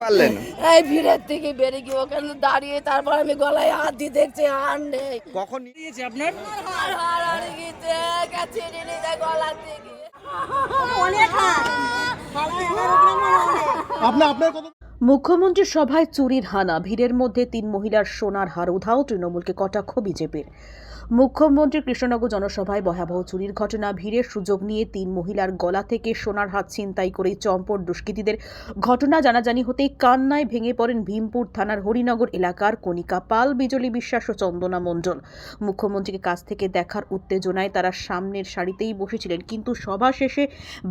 পারলেন? এই ভিড়ের থেকে বেরিয়ে গিয়ে ওখানে দাঁড়িয়ে তারপর আমি গলায় হাত দিয়ে দেখছি আর নেই। কখন নিয়েছে আপনার? হার কাছে নিয়ে গলা থেকে আপনার আপনার কত মুখ্যমন্ত্রীর সভায় চুরির হানা, ভিড়ের মধ্যে তিন মহিলার সোনার হার উধাও, তৃণমূলকে কটাক্ষ বিজেপির। মুখ্যমন্ত্রী কৃষ্ণনগর জনসভায় ভয়াবহ চুরির ঘটনা, ভিড়ের সুযোগ নিয়ে তিন মহিলার গলা থেকে সোনার হাত ছিনতাই করে চম্পট দুষ্কৃতীদের। ঘটনা জানাজানি হতেই কান্নায় ভেঙে পড়েন ভীমপুর থানার হরিনগর এলাকার কণিকা পাল, বিজলি বিশ্বাস ও চন্দনা মণ্ডল। মুখ্যমন্ত্রীকে কাছ থেকে দেখার উত্তেজনায় তারা সামনের সারিতেই বসেছিলেন, কিন্তু সভা শেষে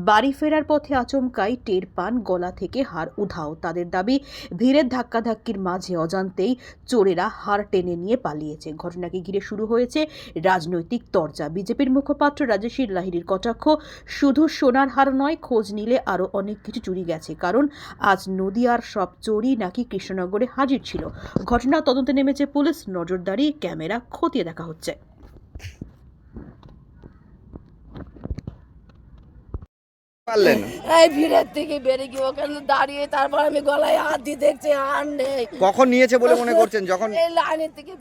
বাড়ি ফেরার পথে আচমকাই টের পান গলা থেকে হার উধাও। তাদের দাবি, ভিড়ের ধাক্কাধাক্কির মাঝে অজান্তেই চোরেরা হার টেনে নিয়ে পালিয়েছে। ঘটনাকে ঘিরে শুরু হয়েছে রাজনৈতিক তরজা। বিজেপির মুখপাত্র রাজেশীর লাহিড়ির কটাক্ষ, শুধু সোনার হার নয়, খোঁজ নিলে আরও অনেক কিছু চুরি গেছে। কারণ আজ নদিয়ার সব চোরই নাকি কৃষ্ণনগরে হাজির ছিল। ঘটনা তদন্তে নেমেছে পুলিশ, নজরদারি, ক্যামেরা খতিয়ে দেখা হচ্ছে। পারলেন? এই ভিড়ের থেকে বেরিয়ে গিয়ে ওখানে দাঁড়িয়ে তারপর আমি গলায় হাত দিয়ে দেখছি আর নেই। কখন নিয়েছে বলে মনে করছেন? যখন এই লাইনের থেকে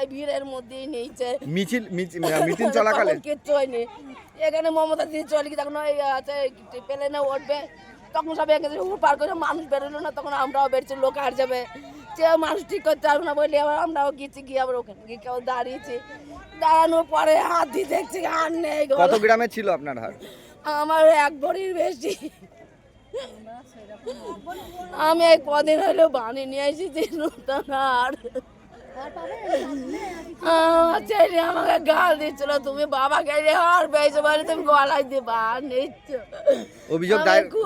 এই ভিড়ের মধ্যেই নিয়েছে। মিছিল মিছিল- মিটিং চলাকালে? কিচ্ছু হয়নি। এখানে মমতা দিয়ে চলে গিয়ে তখন ওই আছে প্লেনে উঠবে। তখন সব এখানে উপর পার করে মানুষ বেরোলো না তখন আমরাও বেরোচ্ছি লোক আর যাবে। মানুষ ঠিক করতে পারব না বলে আবার আমরাও গেছি গিয়ে আবার ওখানে গিয়ে কেউ দাঁড়িয়েছি। দাঁড়ানোর পরে হাত দিয়ে দেখছি আর নেই কত গ্রামে ছিল আপনার হার আমার এক ভরির বেশি। আমি এই কদিন হলো বানিয়ে নিয়ে এসেছি নতুন আর। আমার ছেলে আমাকে গাল দিচ্ছিল তুমি বাবাকে রে আর পেয়েছ বলে তুমি গলায় দিবা আর নিচ্ছ অভিযোগ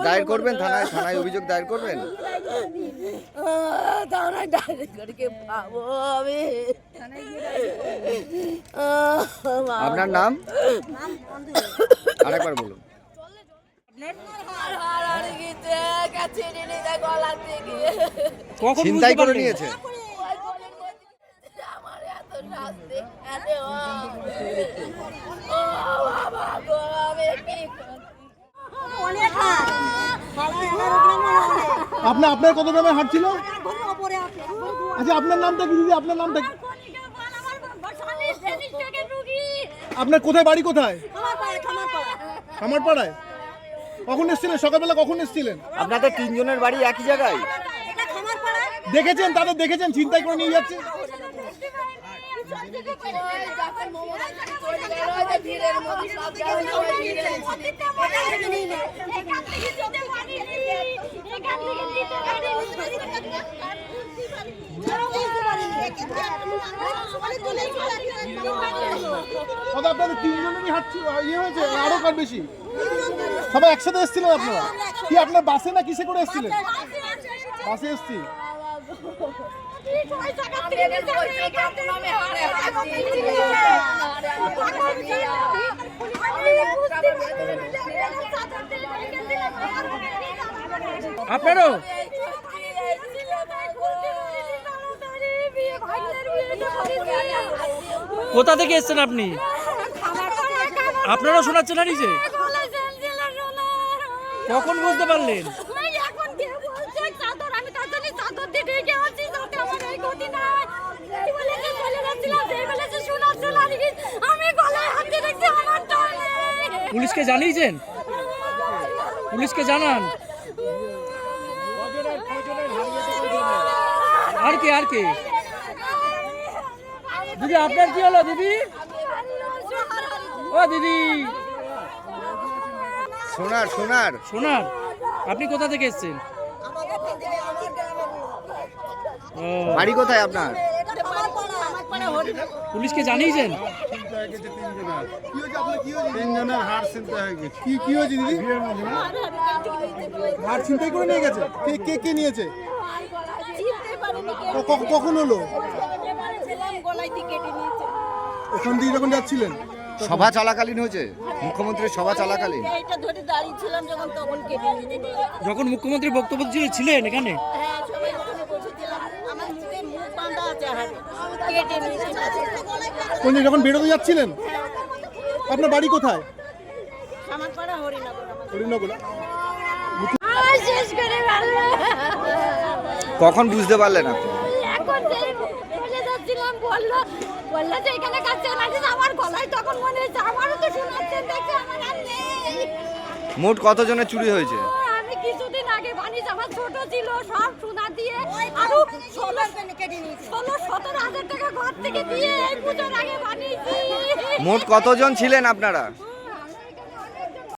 দায়ের করবেন। থানায় থানায় অভিযোগ দায়ের করবেন? ডাইরেক্ট করে পাবো আমি। আপনার নাম? আরেকবার বলুন। বুঝতে করে নিয়েছে। আপনার আপনার কত গ্রামে হাট ছিল? আচ্ছা আপনার নামটা কি দিদি? আপনার নামটা আপনার কোথায় বাড়ি কোথায়? আমার পাড়ায় কখন এসেছিলেন? সকালবেলা কখন এসেছিলেন? আপনাদের তিনজনের বাড়ি একই জায়গায়? দেখেছেন তাদের দেখেছেন চিন্তাই করে নিয়ে যাচ্ছে? আপনাদের তিনজনেরই হাট ইয়ে হয়েছে আরও কার বেশি? সবাই একসাথে এসেছিলেন আপনারা? কি আপনার বাসে না কিসে করে এসেছিলেন? বাসে এসছি। আপনারও? কোথা থেকে এসেছেন আপনি? আপনারও শোনাচ্ছেন না নিজে? কখন বুঝতে পারলেন। পুলিশকে জানিয়েছেন? পুলিশকে জানান। আর কে আর কে? দিদি আপনার কি হলো দিদি? ও দিদি। সোনার সোনার। সোনার? আপনি কোথা থেকে এসেছেন? বাড়ি কোথায় আপনার? পুলিশকে জানিয়েছেন? কি হয়েছে আপনার কি হয়েছে তিনজনের হাট চিন্তা হয়ে গেছে। কি কি হয়েছে দিদি? হাট চিন্তাই করে নিয়ে গেছে? কে কে কে নিয়েছে? কখন হলো? ওখান দিয়ে যখন যাচ্ছিলেন সভা চলাকালীন হয়েছে? মুখ্যমন্ত্রীর সভা চলাকালীন? এইটা ধরে দাঁড়িয়েছিলাম যখন তখন কেটে যখন মুখ্যমন্ত্রী বক্তব্য দিয়ে ছিলেন এখানে? হ্যাঁ কোন দিন যখন বেরোতে যাচ্ছিলেন? আপনার বাড়ি কোথায়? আমার পাড়া হরিনগর আমার। হরিণগোলা শেষ করে ভালো কখন বুঝতে পারলেন আপনি এখন যে বলে যাচ্ছিলাম বলল বলল যে এখানে কাছে লাগিস আমার গলায় তখন মনে হচ্ছে আমারও তো দেখে আমার আর নেই। মোট কতজনের চুরি হয়েছে? আমি কিছুদিন আগে আমার ছোট ছিল সব সোনা দিয়ে আরও ষোলো ষোলো সতেরো হাজার টাকা ঘর থেকে দিয়ে এই পুজোর আগে বানিয়েছি। মোট কতজন ছিলেন আপনারা?